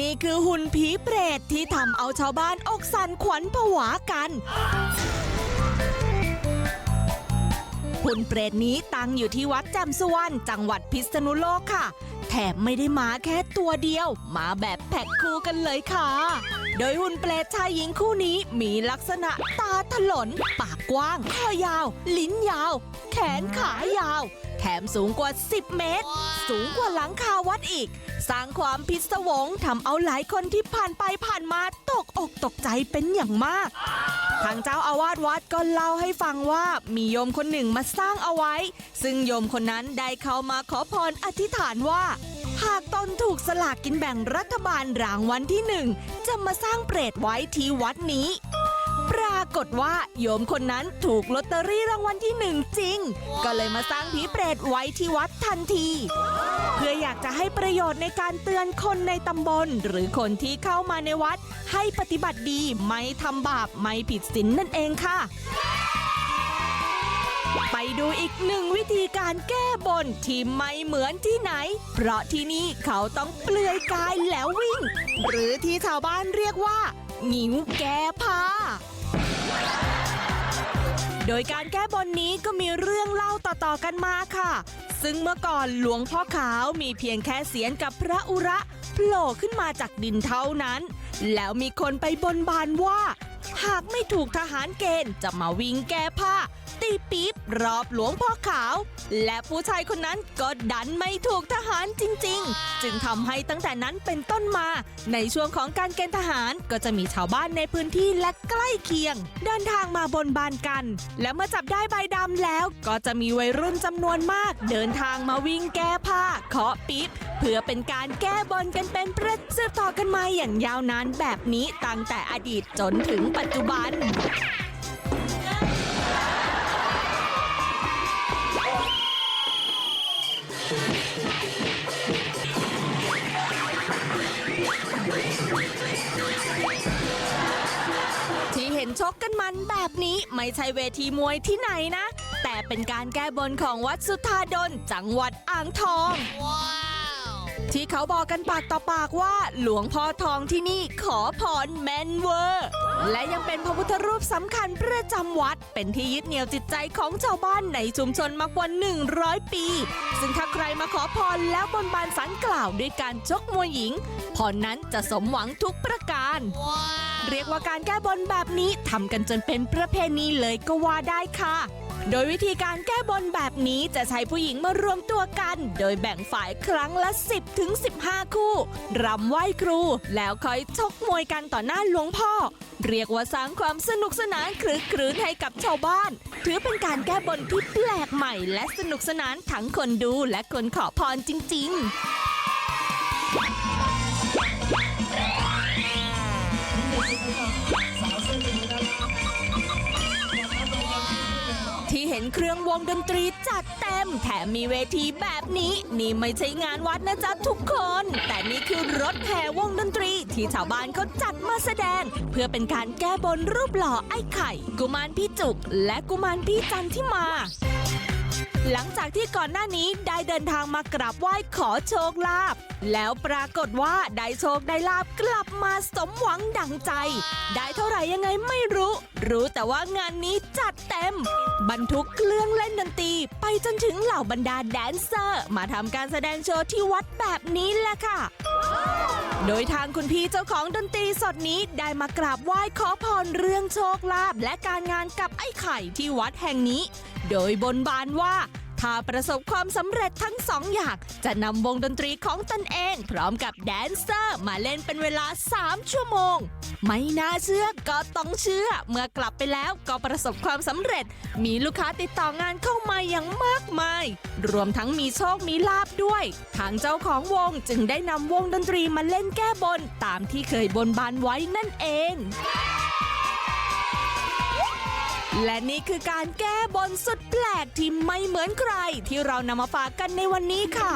นี่คือหุ่นผีเปรตที่ทำเอาชาวบ้านอกสั่นขวัญผวากันหุ่นเปรตนี้ตั้งอยู่ที่วัดแจ่มสุวรรณจังหวัดพิษณุโลกค่ะ ถมไม่ได้มาแค่ตัวเดียว มาแบบแพ็คคู่กันเลยค่ะ โดยหุ่นเปรตชายหญิงคู่นี้มีลักษณะตาถลน ปากกว้าง คอยาว ลิ้นยาว แขนขายาว แถมสูงกว่า 10 เมตร สูงกว่าหลังคาวัดอีก สร้างความพิศวงทำเอาหลายคนที่ผ่านไปผ่านมาตกอกตกใจเป็นอย่างมาก ทางเจ้าอาวาสวัดก็เล่าให้ฟังว่ามีโยมคนหนึ่งมาสร้างเอาไว้ ซึ่งโยมคนนั้นได้เข้ามาขอพรอธิษฐานว่า หากตนถูกสลากกินแบ่งรัฐบาลรางวัลที่หนึ่งจะมาสร้างเปรตไว้ที่วัดนี้ ปรากฏว่าโยมคนนั้นถูกลอตเตอรี่รางวัลที่หนึ่งจริง ก็เลยมาสร้างผีเปรตไว้ที่วัดทันที เพื่ออยากจะให้ประโยชน์ในการเตือนคนในตำบล หรือคนที่เข้ามาในวัด ให้ปฏิบัติดีไม่ทำบาปไม่ผิดศีลนนั่นเองค่ะไปดูอีกหนึ่งวิธีการแก้บนที่ไม่เหมือนที่ไหน เพราะที่นี่เขาต้องเปลือยกายแล้ววิ่ง หรือที่ชาวบ้านเรียกว่า งิ้วแก้ผ้า โดยการแก้บนนี้ก็มีเรื่องเล่าต่อๆกันมาค่ะ ซึ่งเมื่อก่อนหลวงพ่อขาวมีเพียงแค่เสียนกับพระอุระโผล่ขึ้นมาจากดินเท่านั้น แล้วมีคนไปบนบานว่า หากไม่ถูกทหารเกณฑ์จะมาวิ่งแก้ผ้า ตีปี๊บรอบหลวงพ่อขาว และผู้ชายคนนั้นก็ดันไม่ถูกทหารจริง ๆ จึงทำให้ตั้งแต่นั้นเป็นต้นมา ในช่วงของการเกณฑ์ทหารก็จะมีชาวบ้านในพื้นที่และใกล้เคียง เดินทางมาบนบานกัน และเมื่อจับได้ใบดำแล้ว ก็จะมีวัยรุ่นจำนวนมาก เดินทางมาวิ่งแก้ผ้าเคาะปี๊บเพื่อเป็นการแก้บนกันเป็นประสืบต่อกันมาอย่างยาวนานแบบนี้ตั้งแต่อดีตจนถึงปัจจุบัน ที่เห็นชกกันมันแบบนี้ไม่ใช่เวทีมวยที่ไหนนะ แต่เป็นการแก้บนของวัดสุธาดลจังหวัดอ่างทอง ที่เขาบอกกันปากต่อปากว่า หลวงพ่อทองที่นี่ขอพรแมนเวอร์ และยังเป็นพระพุทธรูปสำคัญประจำวัด เป็นที่ยึดเหนี่ยวจิตใจของชาวบ้านในชุมชนมากกว่า 100 ปี ซึ่งถ้าใครมาขอพรแล้วบนบานสันกล่าวด้วยการชกมวยหญิงพรนั้นจะสมหวังทุกประการ เรียกว่าการแก้บนแบบนี้ทำกันจนเป็นประเพณีเลยก็ว่าได้ค่ะ โดยวิธีการแก้บนแบบนี้จะใช้ผู้หญิงมารวมตัวกัน โดยแบ่งฝ่ายครั้งละ 10ถึง15 คู่รำไหว้ครู แล้วค่อยชกมวยกันต่อหน้าหลวงพ่อ เรียกว่าสร้างความสนุกสนานคลึกครื้นให้กับชาวบ้าน ถือเป็นการแก้บนที่แปลกใหม่และสนุกสนานทั้งคนดูและคนขอพรจริง ๆ ห็นเครื่องวงดนตรีจัดเต็ม แถมมีเวทีแบบนี้ นี่ไม่ใช่งานวัดนะจ๊ะทุกคน แต่นี่คือรถแห่วงดนตรีที่ชาวบ้านเขาจัดมาแสดง เพื่อเป็นการแก้บนรูปหล่อไอ้ไข่ กุมารพี่จุกและกุมารพี่จันที่มา หลังจากที่ก่อนหน้านี้ได้เดินทางมากราบไหว้ขอโชคลาภแล้วปรากฏว่าได้โชคได้ลาบกลับมาสมหวังดังใจ ได้เท่าไหร่ยังไงไม่รู้ รู้แต่ว่างานนี้จัดเต็ม บรรทุกเครื่องเล่นดนตรีไปจนถึงเหล่าบรรดาแดนเซอร์ มาทำการแสดงโชว์ที่วัดแบบนี้แหละค่ะ โดยทางคุณพี่เจ้าของดนตรีสดนี้ได้มากราบไหว้ขอพรเรื่องโชคลาภและการงานกับไอ้ไข่ที่วัดแห่งนี้ โดยบนบานว่า ถ้าประสบความสำเร็จทั้งสองอย่าง จะนำวงดนตรีของตนเอง พร้อมกับแดนเซอร์มาเล่นเป็นเวลา 3 ชั่วโมง ไม่น่าเชื่อก็ต้องเชื่อ เมื่อกลับไปแล้วก็ประสบความสำเร็จ มีลูกค้าติดต่องานเข้ามาอย่างมากมาย รวมทั้งมีโชคมีลาบด้วย ทางเจ้าของวงจึงได้นำวงดนตรีมาเล่นแก้บนตามที่เคยบนบานไว้นั่นเอง และนี่คือการแก้บนสุดแปลกที่ไม่เหมือนใครที่เรานำมาฝากกันในวันนี้ค่ะ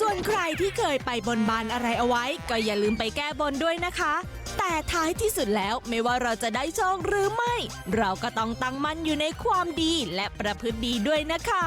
ส่วนใครที่เคยไปบนบานอะไรเอาไว้ ก็อย่าลืมไปแก้บนด้วยนะคะ แต่ท้ายที่สุดแล้วไม่ว่าเราจะได้โชคหรือไม่ เราก็ต้องตั้งมั่นอยู่ในความดีและประพฤติดีด้วยนะคะ